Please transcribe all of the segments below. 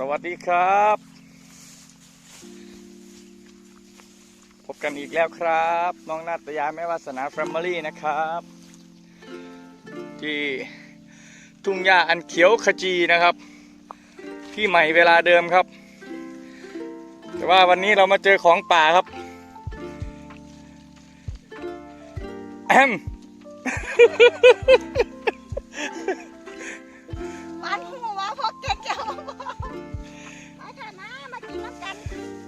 สวัสดีครับ พบกันอีกแล้วครับ น้องนาตยาแม่วาสนาแฟมิลี่นะครับ ที่ทุ่งหญ้าอันเขียวขจีนะครับ ที่ใหม่เวลาเดิมครับ แต่ว่าวันนี้เรามาเจอของป่าครับแอม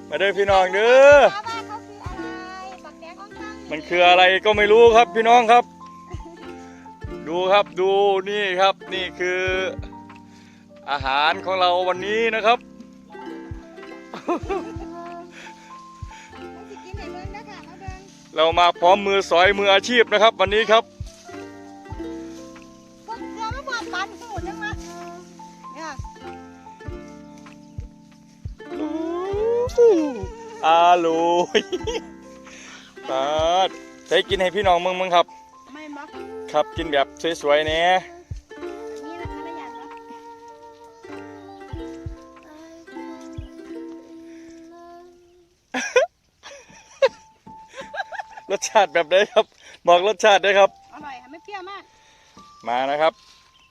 มาเด้อพี่น้องเด้อว่าว่าเขาคืออะไรบักแดงของข้างมันคืออะไรก็ไม่รู้ครับพี่น้องครับ ดูครับดูนี่ครับนี่คือ อาหารของเราวันนี้นะครับมันสิกินไหนเบิ้งนะค่ะมาเบิ้งเรามาพร้อมมือสอยมืออาชีพนะครับ วันนี้ครับ อาลูยปาดใช้กินให้พี่น้องมึงมึงครับ ไม่มักครับกินแบบสวยๆเนี่ยนี่นะมันไม่อยากนะรสชาติแบบไหนครับ บอกรสชาติด้วยครับ อร่อยค่ะไม่เปรี้ยวมาก มานะครับ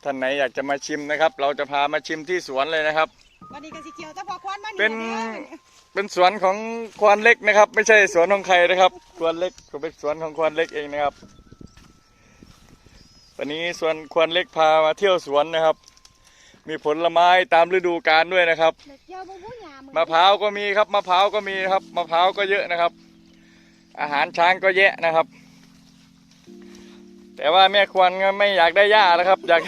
ท่านไหนอยากจะมาชิมนะครับ เราจะพามาชิมที่สวนเลยนะครับ วันนี้กันสีเขียวจะพอควันมาเป็น เป็นสวนของควานเล็กนะครับ ไม่ใช่สวนของใครนะครับ ควานเล็กก็เป็นสวนของควานเล็กเองนะครับ วันนี้สวนควานเล็กพามาเที่ยวสวนนะครับ มีผลไม้ตามฤดูกาลด้วยนะครับมะพร้าวก็มีครับมะพร้าวก็มีครับมะพร้าวก็เยอะนะครับ อาหารช้างก็แยะนะครับ แต่ว่าแม่ควรก็ไม่อยากได้หญ้านะครับ อยาก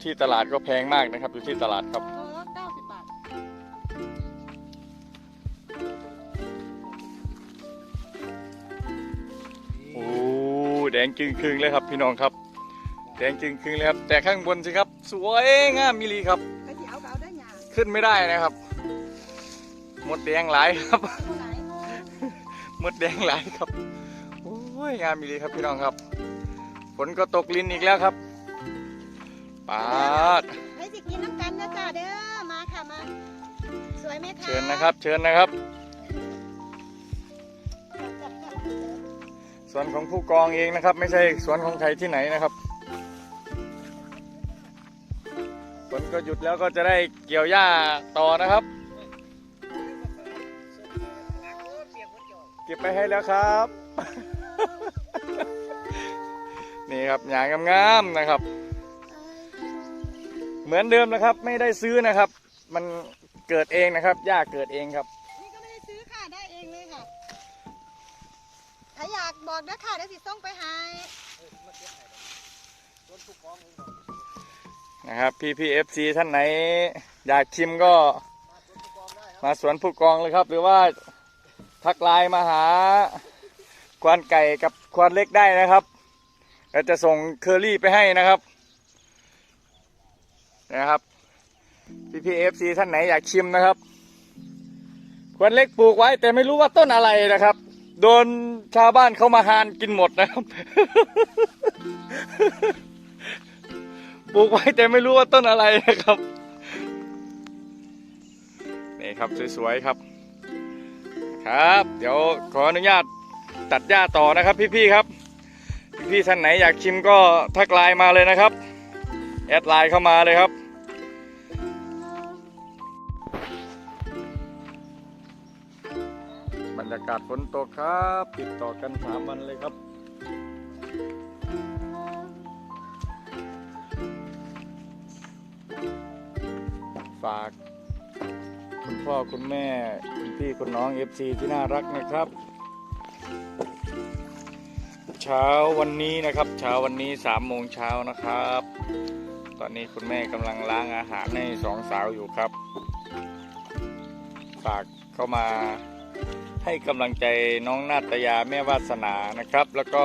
อยู่ที่ตลาดก็แพงมากนะครับ อยู่ที่ตลาดครับโลละเก้าสิบบาท โอ้แดงจึงครึ่งเลยครับพี่น้องครับ แดงจึงครึ่งเลยครับ แต่ข้างบนสิครับ สวยงามมิลีครับใครที่เอาก็เอาได้หยาขึ้นไม่ได้นะครับ หมดแดงหลายครับ เท่าไหร่หมดแดงหลายครับ โอ้ยงามมิลีครับพี่น้องครับ ฝนก็ตกลินอีกแล้วครับ ปาดใครสิกินน้ำกันนะจ้าเด้อ มาค่ะมา สวยไหมคะเชิญนะครับ เชิญนะครับจับจับ สวนของผู้กองเองนะครับ ไม่ใช่สวนของใครที่ไหนนะครับฝนก็หยุดแล้วก็จะได้เกี่ยวหญ้าต่อนะครับ เก็บไปให้แล้วครับ นี่ครับหญ้างามๆนะครับ เหมือนเดิมนะครับ ไม่ได้ซื้อนะครับ มันเกิดเองนะครับหญ้าเกิดเองครับ นี่ก็ไม่ได้ซื้อค่ะ ได้เองเลยค่ะ ถ้าอยากบอกนะค่ะเดี๋ยวสิส่งไปให้นะครับพี่พีเอฟซีท่านไหน อยากชิมก็มาสวนผู้กองเลยครับ หรือว่าทักไลน์มาหา ควานไก่กับควานเล็กได้นะครับเราจะส่งเคอรี่ไปให้นะครับ นะครับพี่พีเอฟซีท่านไหนอยากชิมนะครับควานเล็กปลูกไว้ แต่ไม่รู้ว่าต้นอะไรนะครับ โดนชาวบ้านเขามาหานกินหมดนะครับ ปลูกไว้แต่ไม่รู้ว่าต้นอะไรนะครับนี่ครับสวยๆครับ ครับ เดี๋ยวขออนุญาตตัดหญ้าต่อนะครับ พี่ๆครับ พี่ๆท่านไหนอยากชิมก็ทักไลน์มาเลยนะครับ แอดไลน์เข้ามาเลยครับ รยากาศฝนตกครับ ติดต่อกันสามวันเลยครับ ฝากคุณพ่อคุณแม่ คุณพี่คุณน้อง FC ที่น่ารักนะครับ เช้าวันนี้นะครับ เช้าวันนี้สามโมงเช้านะครับ ตอนนี้คุณแม่กำลังล้างอาหารให้สองสาวอยู่ครับ ฝากเข้ามา ให้กำลังใจน้องนาตยาแม่วาสนานะครับ แล้วก็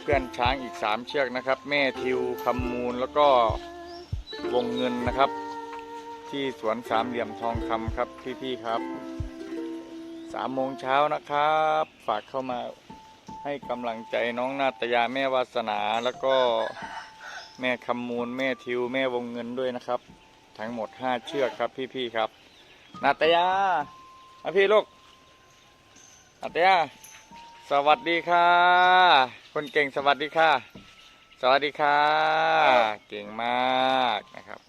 เพื่อนช้างอีกสามเชือกนะครับ แม่ทิวคำมูลแล้วก็วงเงินนะครับ ที่สวนสามเหลี่ยมทองคำครับพี่ๆครับสามโมงเช้านะครับ ฝากเข้ามาให้กำลังใจน้องนาตยาแม่วาสนาแล้วก็แม่คำมูล แม่ทิว แม่วงเงินด้วยนะครับ ทั้งหมดห้าเชือกครับพี่ๆครับ นาตยามาพี่ลูก นาตยสวัสดีค่ะ คนเก่งสวัสดีค่ะ สวัสดีค่ะ เก่งมากนะครับ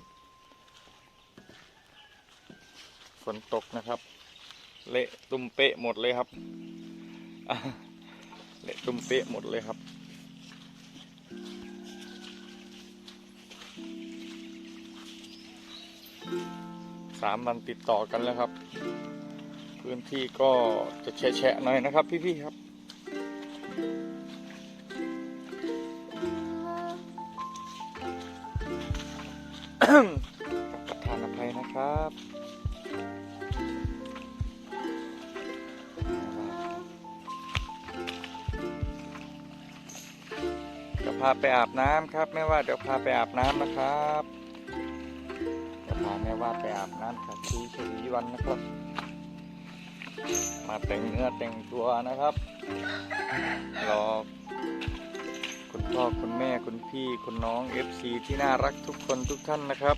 ฝนตกนะครับ เละตุ้มเปะหมดเลยครับ เละตุ้มเปะหมดเลยครับสามวันติดต่อกันแล้วครับ พื้นที่ก็จะแฉะๆหน่อยนะครับพี่ๆครับประธานอภัยนะครับเดี๋ยวพาไปอาบน้ำครับแม่ว่าเดี๋ยวพาไปอาบน้ำนะครับเดี๋ยวพาแม่ว่าไปอาบน้ำกับชีชวีวันนะครับ มาแต่งเนื้อแต่งตัวนะครับ รอ คุณพ่อคุณแม่คุณพี่คุณน้อง FC ที่น่ารักทุกคนทุกท่านนะครับ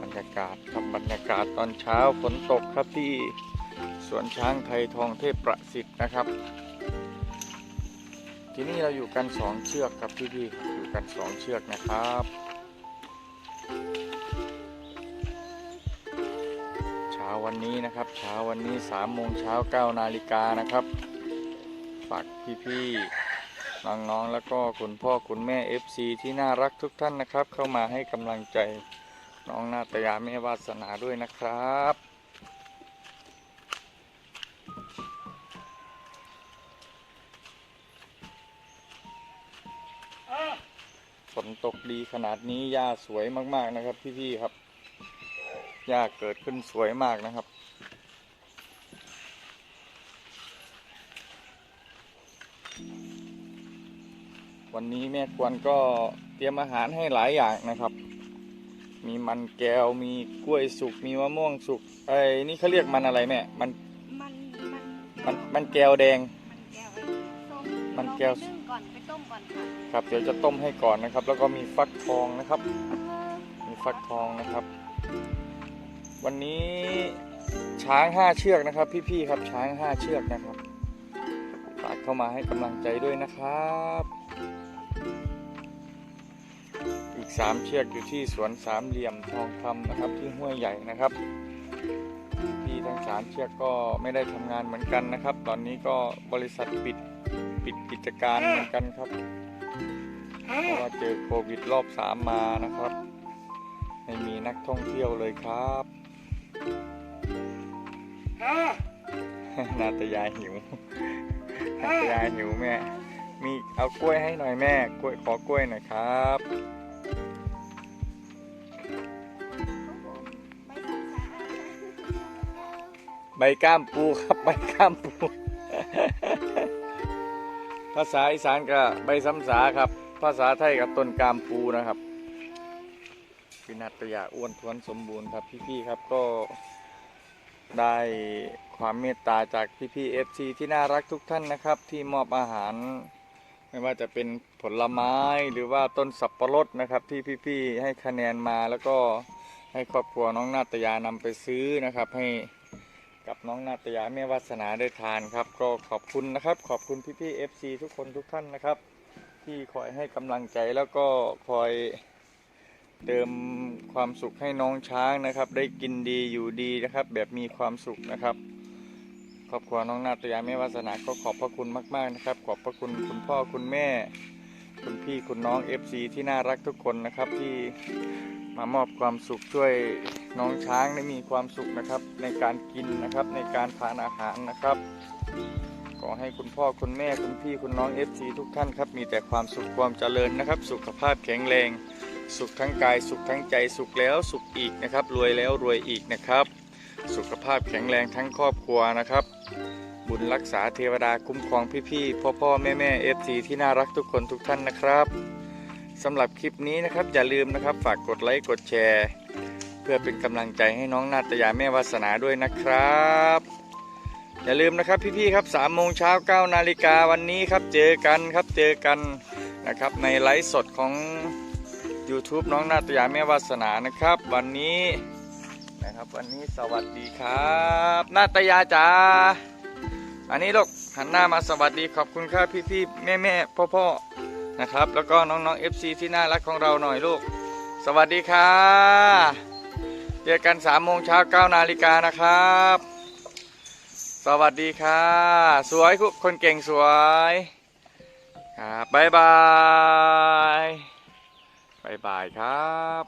บรรยากาศครับบรรยากาศตอนเช้าฝนตกครับที่สวนช้างไทยทองเทพประสิทธิ์นะครับ ที่นี่เราอยู่กันสองเชือกครับพี่ๆอยู่กันสองเชือกนะครับ วันนี้นะครับ เช้าวันนี้3ามโมงเช้า9นาฬิกานะครับฝากพี่ๆน้องๆแล้วก็คุณพ่อคุณแม่ FC ที่น่ารักทุกท่านนะครับ เข้ามาให้กำลังใจน้องนาตยาแม่วาสนาด้วยนะครับฝนตกดีขนาดนี้หญ้าสวยมากๆนะครับพี่ๆครับ หญ้าเกิดขึ้นสวยมากนะครับ วันนี้แม่ควรก็เตรียมอาหารให้หลายอย่างนะครับ มีมันแก้วมีกล้วยสุกมีมะม่วงสุกไอ้นี่เขาเรียกมันอะไรแม่มันมันมันมันมันแก้วแดง มันแก้วไอ้ส้มมันแก้วลองนึ่งก่อนไปต้มก่อนค่ะครับเดี๋ยวจะต้มให้ก่อนนะครับ แล้วก็มีฟักทองนะครับ มีฟักทองนะครับ วันนี้ช้างห้าเชือกนะครับ พี่ๆครับช้างห้าเชือกนะครับฝากเข้ามาให้กำลังใจด้วยนะครับ อีกสามเชือกอยู่ที่สวนสามเหลี่ยมทองคำนะครับ ที่ห้วยใหญ่นะครับพี่ทั้งสามเชือกก็ไม่ได้ทำงานเหมือนกันนะครับ ตอนนี้ก็บริษัทปิดปิดกิจการเหมือนกันครับเพราะว่าเจอโควิดรอบสามมานะครับ ไม่มีนักท่องเที่ยวเลยครับ นาตยาหิว นาตยาหิวแม่ มีเอากล้วยให้หน่อยแม่ กล้วยขอกล้วยหน่อยครับใบสับสาใบก้ามปูครับใบก้ามปู ภาษาอีสานก็ใบซ้ำสาครับ ภาษาไทยกับต้นกามปูนะครับ พินัตยาอ้วนท้วนสมบูรณ์ครับพี่ๆครับก็ได้ความเมตตาจากพี่ๆเอฟซีที่น่ารักทุกท่านนะครับ ที่มอบอาหาร ไม่ว่าจะเป็นผลไม้หรือว่าต้นสับปะรดนะครับ ที่พี่ๆให้คะแนนมาแล้วก็ให้ครอบครัวน้องนาตยานำไปซื้อนะครับ ให้กับน้องนาตยาแม่วาสนาได้ทานครับ ก็ขอบคุณนะครับ ขอบคุณพี่ๆ FC ทุกคนทุกท่านนะครับ ที่คอยให้กำลังใจแล้วก็คอย เติมความสุขให้น้องช้างนะครับ ได้กินดีอยู่ดีนะครับ แบบมีความสุขนะครับครอบครัวน้องนาตยาแม่วาสนาก็ขอบพระคุณมาก ๆนะครับ ขอบพระคุณคุณพ่อคุณแม่ คุณพี่คุณน้อง FC ที่น่ารักทุกคนนะครับที่มามอบความสุขช่วยน้องช้างได้มีความสุขนะครับ ในการกินนะครับในการทานอาหารนะครับขอให้คุณพ่อคุณแม่คุณพี่คุณน้อง FC ทุกท่านครับมีแต่ความสุขความเจริญนะครับ สุขภาพแข็งแรง สุขทั้งกายสุขทั้งใจสุขแล้วสุขอีกนะครับ รวยแล้วรวยอีกนะครับ สุขภาพแข็งแรงทั้งครอบครัวนะครับ บุญรักษาเทวดาคุ้มครองพี่ๆพ่อพ่อแม่แม่เอฟซีที่น่ารักทุกคนทุกท่านนะครับสำหรับคลิปนี้นะครับอย่าลืมนะครับฝากกดไลค์กดแชร์ เพื่อเป็นกำลังใจให้น้องนาตยาแม่วาสนาด้วยนะครับอย่าลืมนะครับพี่ๆครับ3ามโมงเช้า9นาฬิกาวันนี้ครับเจอกันครับเจอกันนะครับในไลฟ์สดของ YouTube น้องนาตยาแม่วาสนานะครับ วันนี้นะครับ วันนี้สวัสดีครับนาตยาจ๋าอันนี้ลูกหันหน้ามาสวัสดีขอบคุณครับพี่ๆแม่ๆพ่อๆนะครับ แล้วก็น้องๆ FC ที่น่ารักของเราหน่อยลูก สวัสดีค่ะเจอกัน3โมงเช้า9นาฬิกานะครับ สวัสดีค่ะ สวยคนเก่งสวยครับบ๊ายบาย บายบายครับ